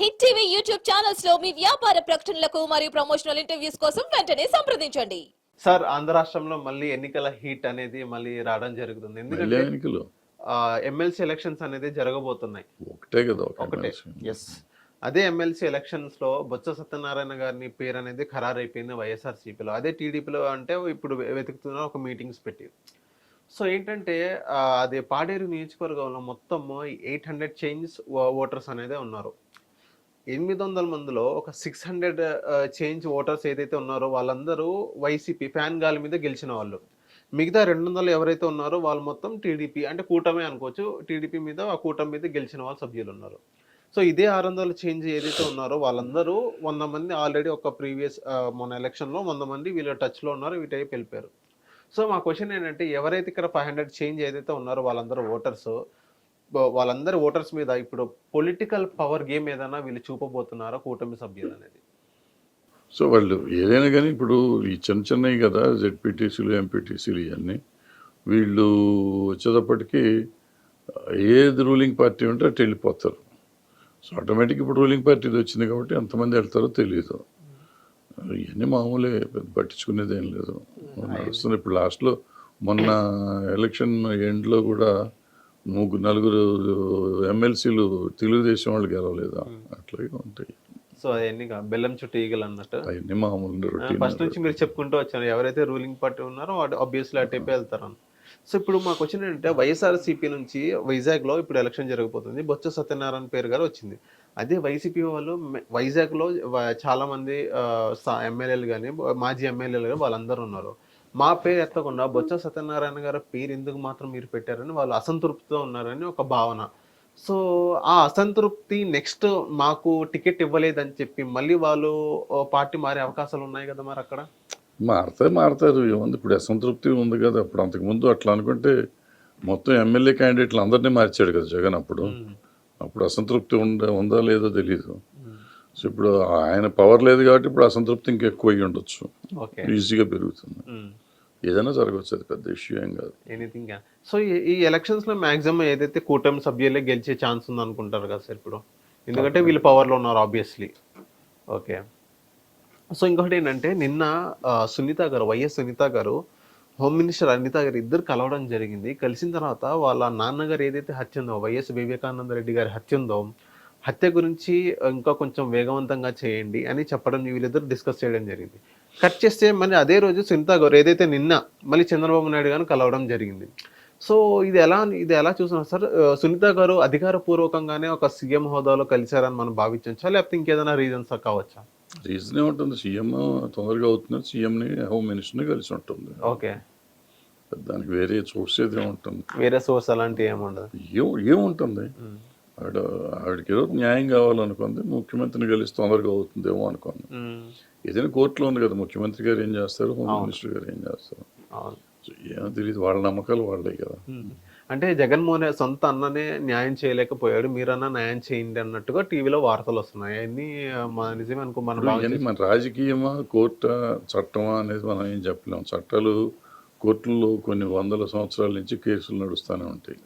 Hit TV YouTube ఛానల్స్లో మీ వ్యాపార ప్రకటనలకు మరియు ప్రమోషనల్ ఇంటర్వ్యూస్ కోసం వెంటనే సంప్రదించండి. సార్ ఆంధ్ర రాష్ట్రంలో మళ్ళీ ఎన్నికల హీట్ అనేది మళ్ళీ రావడం జరుగుతుంది. ఎందుకంటే ఎన్నికలు? ఎమ్మెల్సీ ఎలక్షన్స్ అనేది జరగబోతున్నాయి. ఒకటే కదా ఒక ఒకటే. ఎస్ అదే ఎమ్మెల్సీ ఎలక్షన్స్లో బొత్స సత్యనారాయణ గారిని పేరు అనేది ఖరారు అయిపోయింది వైఎస్ఆర్సీపీలో. అదే టీడీపీలో అంటే ఇప్పుడు వెతుకుతున్న ఒక మీటింగ్స్ పెట్టి. సో ఏంటంటే అది పాడేరు నియోజకవర్గంలో మొత్తం ఎయిట్ హండ్రెడ్ చేంజ్ ఓటర్స్ అనేది ఉన్నారు. ఎనిమిది వందల మందిలో ఒక సిక్స్ హండ్రెడ్ చేంజ్ ఓటర్స్ ఏదైతే ఉన్నారో వాళ్ళందరూ వైసీపీ ఫ్యాన్ గాలి మీద గెలిచిన వాళ్ళు. మిగతా రెండు వందలు ఎవరైతే ఉన్నారో వాళ్ళు మొత్తం టీడీపీ అంటే కూటమి అనుకోవచ్చు. టీడీపీ మీద ఆ కూటమి మీద గెలిచిన వాళ్ళు సభ్యులు ఉన్నారు. సో ఇదే ఆరు వందల చేంజ్ ఏదైతే ఉన్నారో వాళ్ళందరూ వంద మంది ఆల్రెడీ ఒక ప్రీవియస్ మన ఎలక్షన్లో వంద మంది వీళ్ళ టచ్లో ఉన్నారు వీటైపు వెళ్ళిపోయారు. సో మా క్వశ్చన్ ఏంటంటే ఎవరైతే ఇక్కడ ఫైవ్ హండ్రెడ్ చేంజ్ ఏదైతే ఉన్నారో వాళ్ళందరూ ఓటర్స్ వాళ్ళందరూ ఓటర్స్ మీద ఇప్పుడు పొలిటికల్ పవర్ గేమ్ ఏదైనా వీళ్ళు చూపబోతున్నారా? కూటమి సభ్యులు అనేది సో వాళ్ళు ఏదైనా కానీ ఇప్పుడు ఈ చిన్న చిన్నవి కదా జెడ్పీటీసీలు ఎంపీటీసీలు ఇవన్నీ. వీళ్ళు వచ్చేటప్పటికి ఏది రూలింగ్ పార్టీ ఉంటే అటు వెళ్ళిపోతారు. సో ఆటోమేటిక్ ఇప్పుడు రూలింగ్ పార్టీది వచ్చింది కాబట్టి ఎంతమంది వెళ్తారో తెలియదు ఇవన్నీ మామూలే పట్టించుకునేది ఏం లేదు నడుస్తుంది. ఇప్పుడు లాస్ట్లో మొన్న ఎలక్షన్ ఎండ్లో కూడా ముగ్గురు నలుగురు ఎమ్మెల్సీలు తెలుగుదేశం వాళ్ళు గెలవలేదా? అట్లాగే ఉంటాయి. సో అవన్నీ బెల్లం చుట్టూ ఈగలు అన్నట్టు? అవన్నీ మామూలు ఫస్ట్ నుంచి మీరు చెప్పుకుంటూ వచ్చారు. ఎవరైతే రూలింగ్ పార్టీ ఉన్నారో వాడు ఆబ్వియస్లీ అటైపే వెళ్తారు అని సో ఇప్పుడు మాకు వచ్చిన ఏంటంటే వైఎస్ఆర్సీపీ నుంచి వైజాగ్లో ఇప్పుడు ఎలక్షన్ జరగబోతుంది. బొత్స సత్యనారాయణ పేరు గారు వచ్చింది. అదే వైసీపీ వాళ్ళు మె- వైజాగ్లో వ- చాలా మంది ఎమ్మెల్యేలు కానీ మాజీ ఎమ్మెల్యేలు కానీ వాళ్ళందరూ ఉన్నారు. మా పేరు ఎత్తకుండా బొత్స సత్యనారాయణ గారి పేరు ఎందుకు మాత్రం మీరు పెట్టారని వాళ్ళు అసంతృప్తితో ఉన్నారని ఒక భావన. సో ఆ అసంతృప్తి నెక్స్ట్ మాకు టికెట్ ఇవ్వలేదని చెప్పి మళ్ళీ వాళ్ళు పార్టీ మారే అవకాశాలు ఉన్నాయి కదా మరి అక్కడ? మారుతారు మారుతారు. ఏముంది? ఇప్పుడు అసంతృప్తి ఉంది కదా. అప్పుడు అంతకుముందు అట్లా అనుకుంటే మొత్తం ఎమ్మెల్యే క్యాండిడేట్లు అందరినీ మార్చాడు కదా జగన్ అప్పుడు. అప్పుడు అసంతృప్తి ఉంద ఉందా లేదో తెలియదు సో ఇప్పుడు ఆయన పవర్ లేదు కాబట్టి ఇప్పుడు అసంతృప్తి ఇంకెక్కువ అయ్యి ఉండొచ్చు. ఓకే. ఈజీగా పెరుగుతుంది. ఏదైనా జరగవచ్చు అది పెద్ద ఇష్యూ ఏం కాదు. ఎనీథింగ్ సో ఈ- ఎలక్షన్స్లో మాక్సిమం ఏదైతే కూటమి సభ్యులే గెలిచే ఛాన్స్ ఉంది అనుకుంటారు కదా సార్ ఇప్పుడు? ఎందుకంటే వీళ్ళు పవర్లో ఉన్నారు ఆబ్వియస్లీ ఓకే సో ఇంకొకటి ఏంటంటే నిన్న సునీత గారు వైఎస్ సునీత గారు హోమ్ మినిస్టర్ అనిత గారు ఇద్దరు కలవడం జరిగింది. కలిసిన తర్వాత వాళ్ళ నాన్నగారు ఏదైతే హత్య ఉందో వైఎస్ వివేకానంద రెడ్డి గారి హత్య ఉందో హత్య గురించి ఇంకా కొంచెం వేగవంతంగా చేయండి అని చెప్పడం వీళ్ళిద్దరు డిస్కస్ చేయడం జరిగింది. కట్ చేస్తే మళ్ళీ అదే రోజు సునీత గారు ఏదైతే నిన్న మళ్ళీ చంద్రబాబు నాయుడు గారిని కలవడం జరిగింది. సో ఇది ఎలా ఇది ఎలా చూస్తున్నారు సార్? సునీత గారు అధికారపూర్వకంగానే ఒక సీఎం హోదాలో కలిశారని మనం భావించవచ్చా? లేకపోతే ఇంకేదైనా రీజన్స్ కావచ్చా? రీజన్ ఏముంటుంది? సీఎం తొందరగా అవుతుంది సీఎంని హోమ్ మినిస్టర్ని కలిసి ఉంటుంది. ఓకే. దానికి వేరే చూసేది ఏముంటుంది? వేరే సోర్స్ అలాంటివి ఏముండదు? ఏముంటుంది? ఆవిడ ఆవిడకి ఏదో న్యాయం కావాలనుకుంది ముఖ్యమంత్రిని కలిసి తొందరగా అవుతుందేమో అనుకుంది మ్మ్. ఏదైనా కోర్టులో ఉంది కదా ముఖ్యమంత్రి గారు ఏం చేస్తారు హోమ్ మినిస్టర్ గారు ఏం చేస్తారు? ఏమో తెలియదు వాళ్ళ నమ్మకాలు వాళ్ళే కదా. అంటే జగన్మోహన్ సొంత అన్ననే న్యాయం చేయలేకపోయాడు మీరన్నా న్యాయం చేయండి అన్నట్టుగా టీవీలో వార్తలు వస్తున్నాయి. అన్ని నిజమే అనుకో మనం రాజకీయమా కోర్టా చట్టమా అనేది మనం ఏం చెప్పలేం. చట్టాలు కోర్టుల్లో కొన్ని వందల సంవత్సరాల నుంచి కేసులు నడుస్తూనే ఉంటాయి.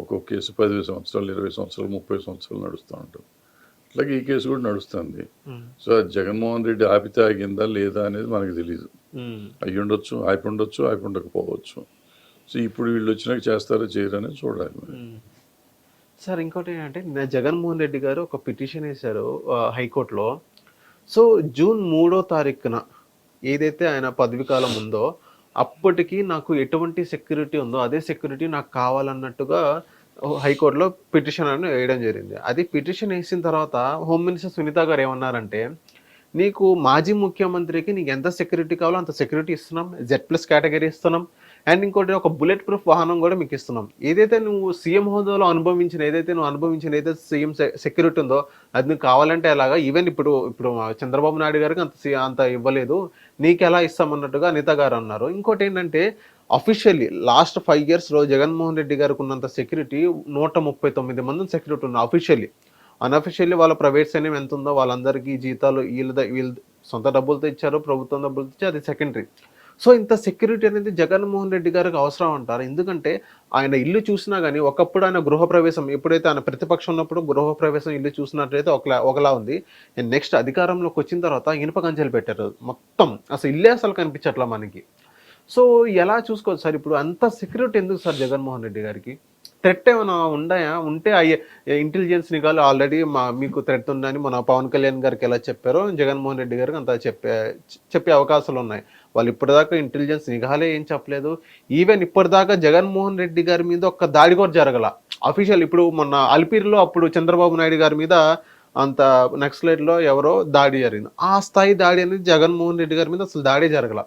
ఒక్కొక్క కేసు పదిహేను సంవత్సరాలు ఇరవై సంవత్సరాలు ముప్పై సంవత్సరాలు నడుస్తూ ఉంటుంది అట్లాగే ఈ కేసు కూడా నడుస్తుంది. సో జగన్మోహన్ రెడ్డి ఆపితే ఆగిందా లేదా అనేది మనకు తెలియదు. అయ్యి ఉండొచ్చు ఆపి ఉండొచ్చు ఆపి ఉండకపోవచ్చు సో ఇప్పుడు వీళ్ళు వచ్చినాక చేస్తారో చేయరని చూడాలి. సార్ ఇంకోటి ఏంటంటే నిన్న జగన్మోహన్ రెడ్డి గారు ఒక పిటిషన్ వేశారు హైకోర్టులో. సో జూన్ మూడో తారీఖున ఏదైతే ఆయన పదవి కాలం ఉందో అప్పటికి నాకు ఎటువంటి సెక్యూరిటీ ఉందో అదే సెక్యూరిటీ నాకు కావాలన్నట్టుగా హైకోర్టులో పిటిషన్ అని వేయడం జరిగింది. అది పిటిషన్ వేసిన తర్వాత హోమ్ మినిస్టర్ సునీత గారు ఏమన్నారంటే నీకు మాజీ ముఖ్యమంత్రికి నీకు ఎంత సెక్యూరిటీ కావాలో అంత సెక్యూరిటీ ఇస్తున్నాం. జెడ్ ప్లస్ కేటగిరీ ఇస్తున్నాం. అండ్ ఇంకోటి ఒక బుల్లెట్ ప్రూఫ్ వాహనం కూడా మీకు ఇస్తున్నాం. ఏదైతే నువ్వు సీఎం హోదాలో అనుభవించిన ఏదైతే నువ్వు అనుభవించిన ఏదైతే సీఎం సెక్యూరిటీ ఉందో అది నువ్వు కావాలంటే ఎలాగా? ఈవెన్ ఇప్పుడు ఇప్పుడు చంద్రబాబు నాయుడు గారికి అంత అంత ఇవ్వలేదు. నీకు ఎలా ఇస్తామన్నట్టుగా అనిత గారు అన్నారు. ఇంకోటి ఏంటంటే అఫీషియల్లీ లాస్ట్ ఫైవ్ ఇయర్స్లో జగన్మోహన్ రెడ్డి గారికి ఉన్నంత సెక్యూరిటీ నూట ముప్పై తొమ్మిది మంది సెక్యూరిటీ ఉన్నారు అఫీషియల్లీ అన్అఫీషియల్లీ వాళ్ళ ప్రైవేట్ సైన్యం ఎంత ఉందో వాళ్ళందరికీ జీతాలు వీళ్ళ వీళ్ళ సొంత డబ్బులతో ఇచ్చారు ప్రభుత్వం డబ్బులతో ఇచ్చి అది సెకండరీ సో ఇంత సెక్యూరిటీ అనేది జగన్మోహన్ రెడ్డి గారికి అవసరం అంటారు? ఎందుకంటే ఆయన ఇల్లు చూసినా కానీ ఒకప్పుడు ఆయన గృహప్రవేశం ఎప్పుడైతే ఆయన ప్రతిపక్షం ఉన్నప్పుడు గృహప్రవేశం ఇల్లు చూసినట్లయితే ఒకలా ఒకలా ఉంది. నెక్స్ట్ అధికారంలోకి వచ్చిన తర్వాత ఇనుప కంచెలు పెట్టారు మొత్తం. అసలు ఇల్లే అసలు కనిపించట్లా మనకి. సో ఎలా చూసుకోవచ్చు సార్ ఇప్పుడు అంత సెక్యూరిటీ ఎందుకు సార్ జగన్మోహన్ రెడ్డి గారికి? థ్రెట్ ఏమైనా ఉన్నాయా ఉంటే అయ్యే ఇంటెలిజెన్స్ నిఘాలు ఆల్రెడీ మా మీకు థ్రెట్ ఉందని మన పవన్ కళ్యాణ్ గారికి ఎలా చెప్పారో జగన్మోహన్ రెడ్డి గారికి అంత చెప్పే చెప్పే అవకాశాలు ఉన్నాయి. వాళ్ళు ఇప్పటిదాకా ఇంటెలిజెన్స్ నిఘాలే ఏం చెప్పలేదు. ఈవెన్ ఇప్పటిదాకా జగన్మోహన్ రెడ్డి గారి మీద ఒక్క దాడి కూడా జరగల. అఫీషియల్ ఇప్పుడు మొన్న అల్పీర్లో అప్పుడు చంద్రబాబు నాయుడు గారి మీద అంత నక్సలైట్లో ఎవరో దాడి జరిగింది. ఆ స్థాయి దాడి అనేది జగన్మోహన్ రెడ్డి గారి మీద అసలు దాడి జరగల.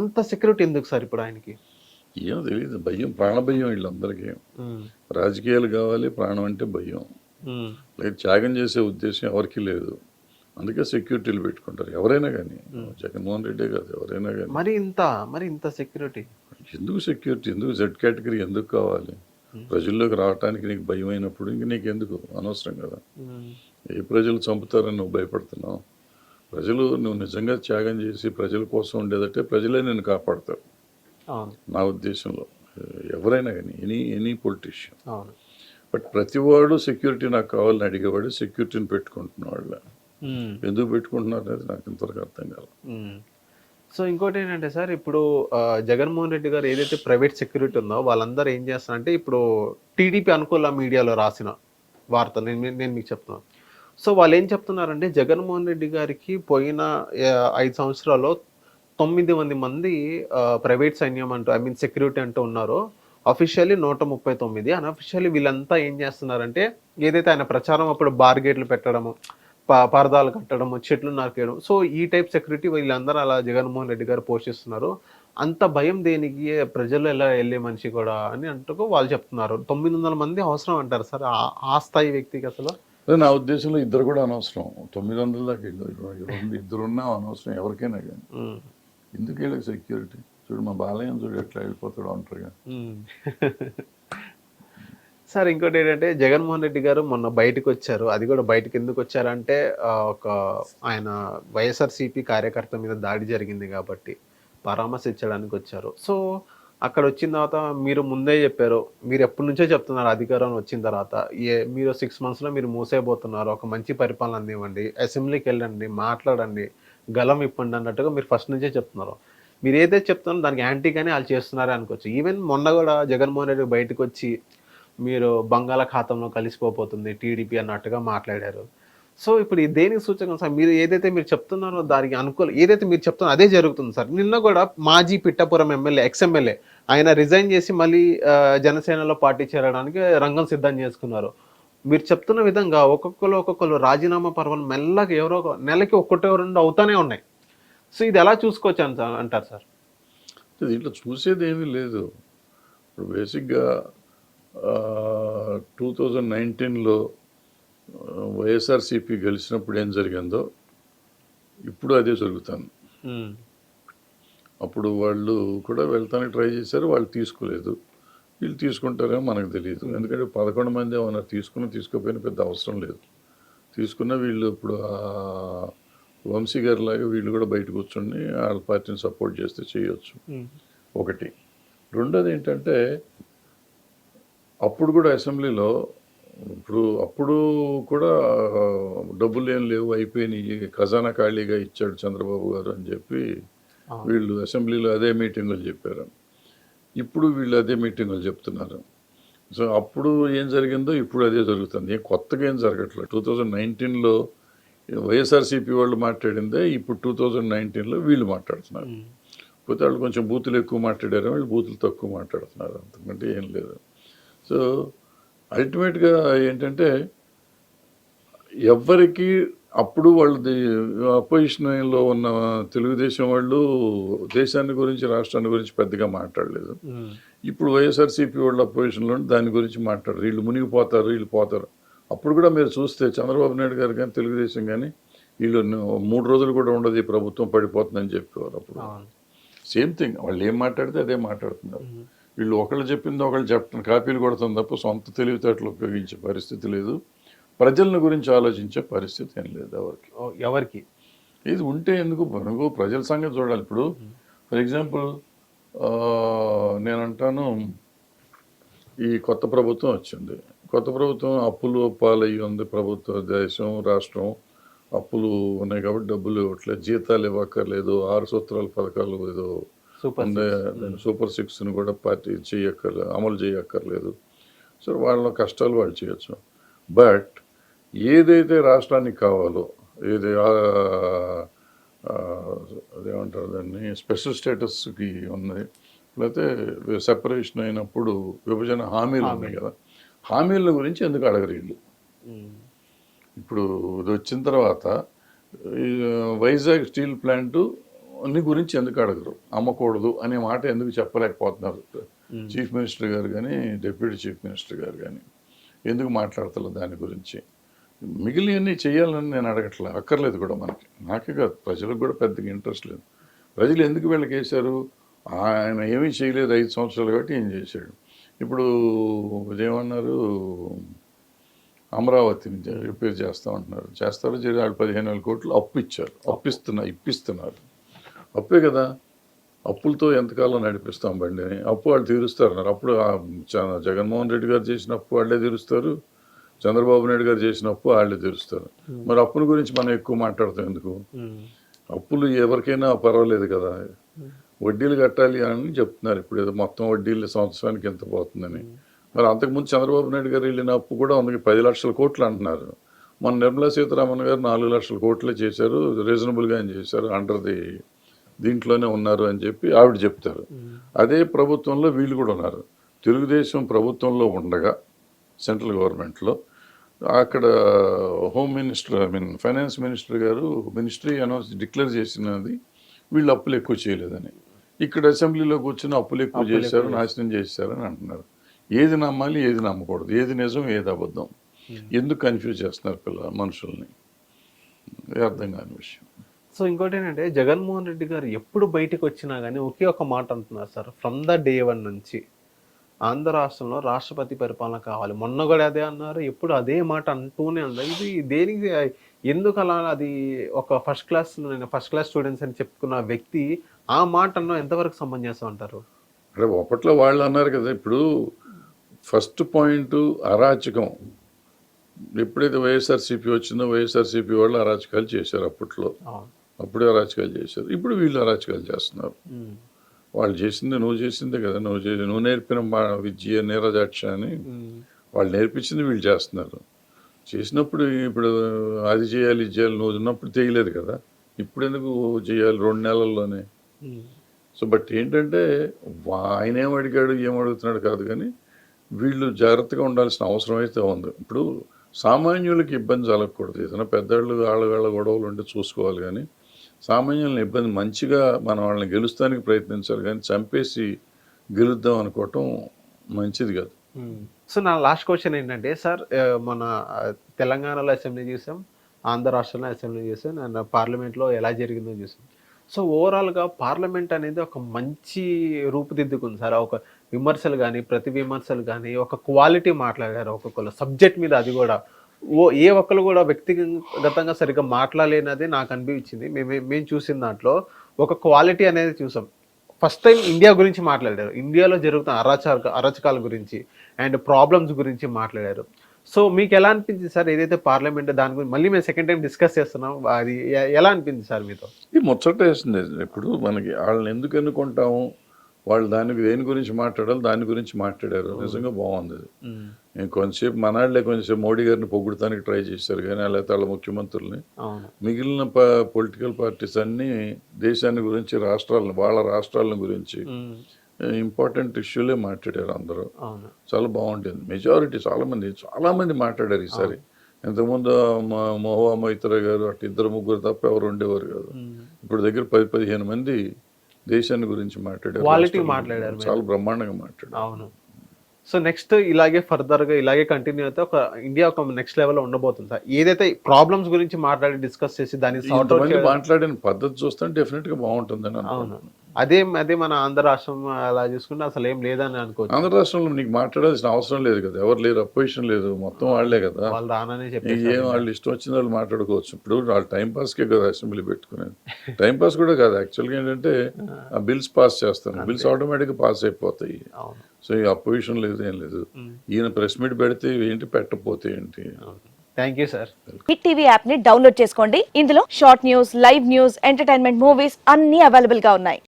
అంత సెక్యూరిటీ ఎందుకు సార్ ఇప్పుడు ఆయనకి? ఏమో తెలియదు భయం ప్రాణభయం వీళ్ళందరికీ. రాజకీయాలు కావాలి ప్రాణం అంటే భయం. లేదు త్యాగం చేసే ఉద్దేశం ఎవరికీ లేదు. అందుకే సెక్యూరిటీలు పెట్టుకుంటారు. ఎవరైనా కానీ జగన్మోహన్ రెడ్డే కాదు ఎవరైనా కానీ మరి ఇంత మరి ఇంత సెక్యూరిటీ? ఎందుకు సెక్యూరిటీ? ఎందుకు జెడ్ కేటగిరీ ఎందుకు కావాలి? ప్రజల్లోకి రావడానికి నీకు భయం అయినప్పుడు ఇంక నీకు ఎందుకు అనవసరం కదా. ఏ ప్రజలు చంపుతారని నువ్వు భయపడుతున్నావు? ప్రజలు నువ్వు నిజంగా త్యాగం చేసి ప్రజల కోసం ఉండేదంటే ప్రజలే నిన్ను కాపాడతారు. నా ఉద్దేశంలో ఎవరైనా కానీ ఎనీ ఎనీ పొలిటీషియన్. అవును. బట్ ప్రతివాడు సెక్యూరిటీ నాకు కావాలని అడిగేవాడు సెక్యూరిటీని పెట్టుకుంటున్న వాళ్ళు ఎందుకు పెట్టుకుంటున్నారు అనేది నాకు ఇంతవరకు అర్థం కాదు సో ఇంకోటి ఏంటంటే సార్ ఇప్పుడు జగన్మోహన్ రెడ్డి గారు ఏదైతే ప్రైవేట్ సెక్యూరిటీ ఉందో వాళ్ళందరూ ఏం చేస్తారంటే ఇప్పుడు టీడీపీ అనుకూల మీడియాలో రాసిన వార్త నేను నేను మీకు చెప్తున్నాను సో వాళ్ళు ఏం చెప్తున్నారంటే జగన్మోహన్ రెడ్డి గారికి పోయిన ఐదు సంవత్సరాల్లో తొమ్మిది మంది మంది ప్రైవేట్ సైన్యం అంటూ ఐ మీన్ సెక్యూరిటీ అంటూ ఉన్నారు అఫీషియల్లీ నూట ముప్పై తొమ్మిది. అన్అఫిషియల్లీ వీళ్ళంతా ఏం చేస్తున్నారంటే ఏదైతే ఆయన ప్రచారం అప్పుడు బార్గేట్లు పెట్టడము పరదాలు కట్టడము చెట్లు నరికేయడం సో ఈ టైప్ సెక్యూరిటీ వీళ్ళందరూ అలా జగన్మోహన్ రెడ్డి గారు పోషిస్తున్నారు అంత భయం దేనికి ప్రజలు ఎలా వెళ్ళే మనిషి కూడా అని అంటూ వాళ్ళు చెప్తున్నారు. తొమ్మిది వందల మంది అవసరం అంటారు సార్ ఆ- ఆ స్థాయి వ్యక్తికి అసలు? నా ఉద్దేశంలో ఇద్దరు కూడా అనవసరం. తొమ్మిది వందల దాకా రెండు ఇద్దరున్నా అనవసరం ఎవరికైనా కానీ. ఎందుకు వీళ్ళకి సెక్యూరిటీ చూడు మా బాలయ్య చూడు ఎట్లా వెళ్ళిపోతాడు అంటారుగా సార్ ఇంకోటి ఏంటంటే జగన్మోహన్ రెడ్డి గారు మొన్న బయటకు వచ్చారు. అది కూడా బయటకు ఎందుకు వచ్చారంటే ఒక ఆయన వైఎస్ఆర్సీపీ కార్యకర్త మీద దాడి జరిగింది కాబట్టి పరామర్శించడానికి వచ్చారు. సో అక్కడ వచ్చిన తర్వాత మీరు ముందే చెప్పారు. మీరు ఎప్పటి నుంచో చెప్తున్నారు అధికారం వచ్చిన తర్వాత. ఏ మీరు సిక్స్ మంత్స్లో మీరు మూసేయబోతున్నారు. ఒక మంచి పరిపాలన అందివ్వండి. అసెంబ్లీకి వెళ్ళండి మాట్లాడండి. గలం ఇప్పండి అన్నట్టుగా మీరు ఫస్ట్ నుంచే చెప్తున్నారు. మీరు ఏదైతే చెప్తున్నారో దానికి యాంటీగానే వాళ్ళు చేస్తున్నారే అనుకోవచ్చు. ఈవెన్ మొన్న కూడా జగన్మోహన్ రెడ్డి బయటకు వచ్చి మీరు బంగాళాఖాతంలో కలిసిపోతుంది టీడీపీ అన్నట్టుగా మాట్లాడారు. సో ఇప్పుడు దేనికి సూచన సార్? మీరు ఏదైతే మీరు చెప్తున్నారో దానికి అనుకూల ఏదైతే మీరు చెప్తున్నారో అదే జరుగుతుంది సార్. నిన్న కూడా మాజీ పిట్టపురం ఎమ్మెల్యే ఎక్స్ ఎమ్మెల్యే ఆయన రిజైన్ చేసి మళ్ళీ జనసేనలో పార్టీ చేరడానికి రంగం సిద్ధం చేసుకున్నారు. మీరు చెప్తున్న విధంగా ఒక్కొక్కరు ఒక్కొక్కరు రాజీనామా పర్వాలు మెల్లగా ఎవరో నెలకి ఒక్కటో రెండు అవుతానే ఉన్నాయి. సో ఇది ఎలా చూసుకోవచ్చు అంటారు సార్? దీంట్లో చూసేది ఏమీ లేదు. ఇప్పుడు బేసిక్గా టూ థౌజండ్ నైన్టీన్లో వైఎస్ఆర్సీపీ గెలిచినప్పుడు ఏం జరిగిందో ఇప్పుడు అదే జరుగుతుంది. అప్పుడు వాళ్ళు కూడా వెళ్తానికి ట్రై చేశారు వాళ్ళు తీసుకోలేదు. వీళ్ళు తీసుకుంటారేమో మనకు తెలియదు ఎందుకంటే పదకొండు మంది ఏమన్నా తీసుకున్న తీసుకోపోయినా పెద్ద అవసరం లేదు. తీసుకున్న వీళ్ళు ఇప్పుడు ఆ వంశీ గారి లాగా వీళ్ళు కూడా బయట కూర్చొని వాళ్ళ పార్టీని సపోర్ట్ చేస్తే చేయొచ్చు. ఒకటి. రెండోది ఏంటంటే అప్పుడు కూడా అసెంబ్లీలో ఇప్పుడు అప్పుడు కూడా డబ్బులు ఏం లేవు అయిపోయినాయి ఖజానా ఖాళీగా ఇచ్చాడు చంద్రబాబు గారు అని చెప్పి వీళ్ళు అసెంబ్లీలో అదే మీటింగులు చెప్పారు. ఇప్పుడు వీళ్ళు అదే మీటింగులు చెప్తున్నారు. సో అప్పుడు ఏం జరిగిందో ఇప్పుడు అదే జరుగుతుంది. ఏం కొత్తగా ఏం జరగట్లేదు. టూ థౌజండ్ నైన్టీన్లో వైఎస్ఆర్సీపీ వాళ్ళు మాట్లాడిందే ఇప్పుడు టూ థౌజండ్ నైన్టీన్లో వీళ్ళు మాట్లాడుతున్నారు. పోతే వాళ్ళు కొంచెం బూతులు ఎక్కువ మాట్లాడారు వాళ్ళు బూతులు తక్కువ మాట్లాడుతున్నారు. అంతకంటే ఏం లేదు. సో అల్టిమేట్గా ఏంటంటే ఎవ్వరికి అప్పుడు వాళ్ళది అపోజిషన్లో ఉన్న తెలుగుదేశం వాళ్ళు దేశాన్ని గురించి రాష్ట్రాన్ని గురించి పెద్దగా మాట్లాడలేదు. ఇప్పుడు వైఎస్ఆర్సీపీ వాళ్ళు అపోజిషన్లో దాని గురించి మాట్లాడరు. వీళ్ళు మునిగిపోతారు వీళ్ళు పోతారు. అప్పుడు కూడా మీరు చూస్తే చంద్రబాబు నాయుడు గారు కానీ తెలుగుదేశం కానీ వీళ్ళు మూడు రోజులు కూడా ఉండదు ఈ ప్రభుత్వం పడిపోతుందని చెప్పేవారు అప్పుడు. Same thing. వాళ్ళు ఏం మాట్లాడితే అదే మాట్లాడుతున్నారు. వీళ్ళు ఒకళ్ళు చెప్పింది ఒకళ్ళు చెప్పడం కాపీలు కొడుతుంది తప్ప సొంత తెలివితేటలు ఉపయోగించే పరిస్థితి లేదు. ప్రజల గురించి ఆలోచించే పరిస్థితి ఏం లేదు ఎవరికి. ఎవరికి? ఇది ఉంటే ఎందుకు మనకు ప్రజల సంగతి చూడాలి. ఇప్పుడు ఫర్ ఎగ్జాంపుల్ నేను అంటాను ఈ కొత్త ప్రభుత్వం వచ్చింది. కొత్త ప్రభుత్వం అప్పులు పాలయ్యి ఉంది ప్రభుత్వ దేశం రాష్ట్రం. అప్పులు ఉన్నాయి కాబట్టి డబ్బులు ఇవ్వట్లేదు. జీతాలు ఇవ్వక్కర్లేదు. ఆరు సూత్రాల పథకాలు ఏదో సూపర్ సిక్స్ని కూడా పార్టీ చేయక్కర్లేదు అమలు చేయక్కర్లేదు. సో వాళ్ళ కష్టాలు వాళ్ళు చేయొచ్చు. బట్ ఏదైతే రాష్ట్రానికి కావాలో ఏది అదేమంటారు దాన్ని స్పెషల్ స్టేటస్కి ఉన్నది లేకపోతే సెపరేషన్ అయినప్పుడు విభజన హామీలు ఉన్నాయి కదా. హామీల గురించి ఎందుకు అడగరు వీళ్ళు ఇప్పుడు ఇది వచ్చిన తర్వాత వైజాగ్ స్టీల్ ప్లాంట్ అన్ని గురించి ఎందుకు అడగరు? అమ్మకూడదు అనే మాట ఎందుకు చెప్పలేకపోతున్నారు? చీఫ్ మినిస్టర్ గారు కానీ డిప్యూటీ చీఫ్ మినిస్టర్ గారు కానీ ఎందుకు మాట్లాడతలేదు దాని గురించి? మిగిలినవన్నీ చేయాలని నేను అడగట్లే అక్కర్లేదు కూడా మనకి. నాకే కాదు ప్రజలకు కూడా పెద్దగా ఇంట్రెస్ట్ లేదు. ప్రజలు ఎందుకు వీళ్ళకి వేశారు? ఆయన ఏమీ చేయలేదు ఐదు సంవత్సరాలు కాబట్టి ఏం చేశాడు? ఇప్పుడు విజయమన్నారు అమరావతి నుంచి రిపేర్ చేస్తా ఉంటున్నారు. చేస్తారు చేసి వాళ్ళు పదిహేను వేల కోట్లు అప్పు ఇచ్చారు. అప్పిస్తున్నారు ఇప్పిస్తున్నారు. అప్పే కదా అప్పులతో ఎంతకాలం నడిపిస్తాం బండిని? అప్పు వాళ్ళు తీరుస్తారు అన్నారు అప్పుడు చ- జగన్మోహన్ రెడ్డి గారు చేసిన అప్పు వాళ్ళే తీరుస్తారు. చంద్రబాబు నాయుడు గారు చేసిన అప్పు వాళ్ళే తీరుస్తారు. మరి అప్పుల గురించి మనం ఎక్కువ మాట్లాడతాం ఎందుకు? అప్పులు ఎవరికైనా పర్వాలేదు కదా. వడ్డీలు కట్టాలి అని చెప్తున్నారు. ఇప్పుడు ఏదో మొత్తం వడ్డీలు సంవత్సరానికి ఎంత పోతుందని. మరి అంతకుముందు చంద్రబాబు నాయుడు గారు వెళ్ళిన అప్పు కూడా ఉంది పది లక్షల కోట్లు అంటున్నారు. మన నిర్మలా సీతారామన్ గారు నాలుగు లక్షల కోట్లే చేశారు. రీజనబుల్గా అని చేశారు? అండర్ ది దీంట్లోనే ఉన్నారు అని చెప్పి ఆవిడ చెప్తారు. అదే ప్రభుత్వంలో వీళ్ళు కూడా ఉన్నారు. తెలుగుదేశం ప్రభుత్వంలో ఉండగా సెంట్రల్ గవర్నమెంట్లో. అక్కడ home minister I mean finance minister గారు మినిస్ట్రీ అనౌన్స్ డిక్లేర్ చేసినది వీళ్ళు అప్పులు ఎక్కువ చేయలేదని. ఇక్కడ అసెంబ్లీలో కూర్చొని అప్పులు ఎక్కువ చేశారు నాశనం చేశారు అని అంటున్నారు. ఏది నమ్మాలి ఏది నమ్మకూడదు. ఏది నిజం ఏది అబద్ధం. ఎందుకు కన్ఫ్యూజ్ చేస్తున్నారు పిల్ల మనుషుల్ని? అర్థం కాని విషయం. సో ఇంకోటి ఏంటంటే జగన్మోహన్ రెడ్డి గారు ఎప్పుడు బయటికి వచ్చినా కానీ ఒకే ఒక మాట అంటున్నారు sir. From the day one నుంచి. ఆంధ్ర రాష్ట్రంలో రాష్ట్రపతి పరిపాలన కావాలి. మొన్న కూడా అదే అన్నారు. ఎప్పుడు అదే మాట అంటూనే ఉన్నారు ఇది దేనికి ఎందుకు అలా అది ఒక ఫస్ట్ క్లాస్ నేను ఫస్ట్ క్లాస్ స్టూడెంట్స్ అని చెప్పుకున్న వ్యక్తి ఆ మాట అన్న ఎంతవరకు సమంజసం అంటారు అంటే అప్పట్లో వాళ్ళు అన్నారు కదా ఇప్పుడు ఫస్ట్ పాయింట్ అరాచకం. ఎప్పుడైతే వైఎస్ఆర్సీపీ వచ్చిందో వైఎస్ఆర్సీపీ వాళ్ళు అరాచకాలు చేశారు అప్పట్లో. అప్పుడే అరాచకాలు చేశారు. ఇప్పుడు వీళ్ళు అరాచకాలు చేస్తున్నారు. వాళ్ళు చేసింది నువ్వు చేసిందే కదా నువ్వు చేసి నువ్వు నేర్పిన మా విద్య నీరజాక్ష అని. వాళ్ళు నేర్పించింది వీళ్ళు చేస్తున్నారు. చేసినప్పుడు ఇప్పుడు అది చేయాలి ఇది చేయాలి నువ్వు ఉన్నప్పుడు చేయలేదు కదా. ఇప్పుడు ఎందుకు చేయాలి రెండు నెలల్లోనే. సో బట్ ఏంటంటే ఆయన ఏం అడిగాడు ఏం అడుగుతున్నాడు కాదు కానీ వీళ్ళు జాగ్రత్తగా ఉండాల్సిన అవసరం అయితే ఉంది. ఇప్పుడు సామాన్యులకి ఇబ్బంది జరగకూడదు. ఏదైనా పెద్దవాళ్ళు వాళ్ళ వాళ్ళ గొడవలు ఉంటే చూసుకోవాలి కానీ సామాన్యులను ఇబ్బంది మంచిగా మనం వాళ్ళని గెలుస్తానికి ప్రయత్నించాలి కానీ చంపేసి గెలుద్దాం అనుకోవటం మంచిది కాదు. సో నా లాస్ట్ క్వశ్చన్ ఏంటంటే సార్ మన తెలంగాణలో అసెంబ్లీ చూసాం ఆంధ్ర రాష్ట్రంలో అసెంబ్లీ చూసాం అండ్ పార్లమెంట్లో ఎలా జరిగిందో చూసాం సో ఓవరాల్గా పార్లమెంట్ అనేది ఒక మంచి రూపుదిద్దుకుంది సార్. ఒక విమర్శలు కానీ ప్రతి విమర్శలు కానీ ఒక క్వాలిటీ మాట్లాడారు ఒక్కొక్కరు సబ్జెక్ట్ మీద అది కూడా. ఓ ఏ ఒక్కరు కూడా వ్యక్తిగతంగా సరిగ్గా మాట్లాడలేనది నాకు అనిపించింది. మేము మేము చూసిన దాంట్లో ఒక క్వాలిటీ అనేది చూసాం. ఫస్ట్ టైం ఇండియా గురించి మాట్లాడారు. ఇండియాలో జరుగుతున్న అరాచక అరాచకాల గురించి అండ్ ప్రాబ్లమ్స్ గురించి మాట్లాడారు. సో మీకు ఎలా అనిపించింది సార్? ఏదైతే పార్లమెంట్ దాని గురించి మళ్ళీ మేము సెకండ్ టైం డిస్కస్ చేస్తున్నాం. అది ఎలా అనిపించింది సార్ మీతో? ఇది ముచ్చట వేసింది ఇప్పుడు మనకి వాళ్ళని ఎందుకు ఎన్నుకుంటాము? వాళ్ళు దానికి దేని గురించి మాట్లాడాలి దాని గురించి మాట్లాడారు. నిజంగా బాగుంది కొంతసేపు మనాళ్ళే కొంచెంసేపు మోడీ గారిని పొగుడటానికి ట్రై చేశారు కానీ లేకపోతే వాళ్ళ ముఖ్యమంత్రుల్ని. మిగిలిన పొలిటికల్ పార్టీస్ అన్నీ దేశాన్ని గురించి రాష్ట్రాలను వాళ్ళ రాష్ట్రాలను గురించి ఇంపార్టెంట్ ఇష్యూలే మాట్లాడారు అందరూ. చాలా బాగుంటుంది మెజారిటీ చాలా మంది చాలా మంది మాట్లాడారు ఈసారి. ఇంతకుముందు మా మోహా మైత్ర గారు అటు ఇద్దరు ముగ్గురు తప్ప ఎవరు ఉండేవారు కాదు. ఇప్పుడు దగ్గర పది పదిహేను మంది దేశాన్ని గురించి మాట్లాడారు. చాలా బ్రహ్మాండంగా మాట్లాడారు. సో నెక్స్ట్ ఇలాగే ఫర్దర్గా ఇలాగే కంటిన్యూ అయితే ఒక ఇండియా ఒక నెక్స్ట్ లెవెల్లో ఉండబోతుంది సార్. ఏదైతే ప్రాబ్లమ్స్ గురించి మాట్లాడి డిస్కస్ చేసి దాన్ని మాట్లాడిన పద్ధతి చూస్తే డెఫినెట్గా బాగుంటుందని అవును. అదే అదే మన ఆంధ్ర రాష్ట్రం అలా చూసుకుంటే అసలు ఏం లేదని అనుకోవచ్చు. ఆంధ్ర రాష్ట్రంలో నీకు మాట్లాడాల్సిన అవసరం లేదు కదా. ఎవరు లేరు అపోజిషన్ లేదు. మొత్తం వాళ్ళే కదా. వాళ్ళు రానని నీకు చెప్పేసి ఏం వాళ్ళు ఇష్టం వచ్చిన వాళ్ళు మాట్లాడుకోవచ్చు. ఇప్పుడు వాళ్ళు టైం పాస్కే కదా అసెంబ్లీ పెట్టుకునేది. టైం పాస్ కూడా కాదు. యాక్చువల్గా ఏంటంటే ఆ బిల్స్ పాస్ చేస్తాను బిల్స్ ఆటోమేటిక్గా పాస్ అయిపోతాయి. అవును. సో ఈ అపోజిషన్ లేదు ఏం లేదు. ఈయన ప్రెస్ మీట్ పెడితే ఏంటి పెట్టకపోతే ఏంటి? Thank you sir hit TV యాప్ని డౌన్లోడ్ చేసుకోండి. ఇందులో short news live news entertainment movies అన్ని అవైలబుల్గా ఉన్నాయి.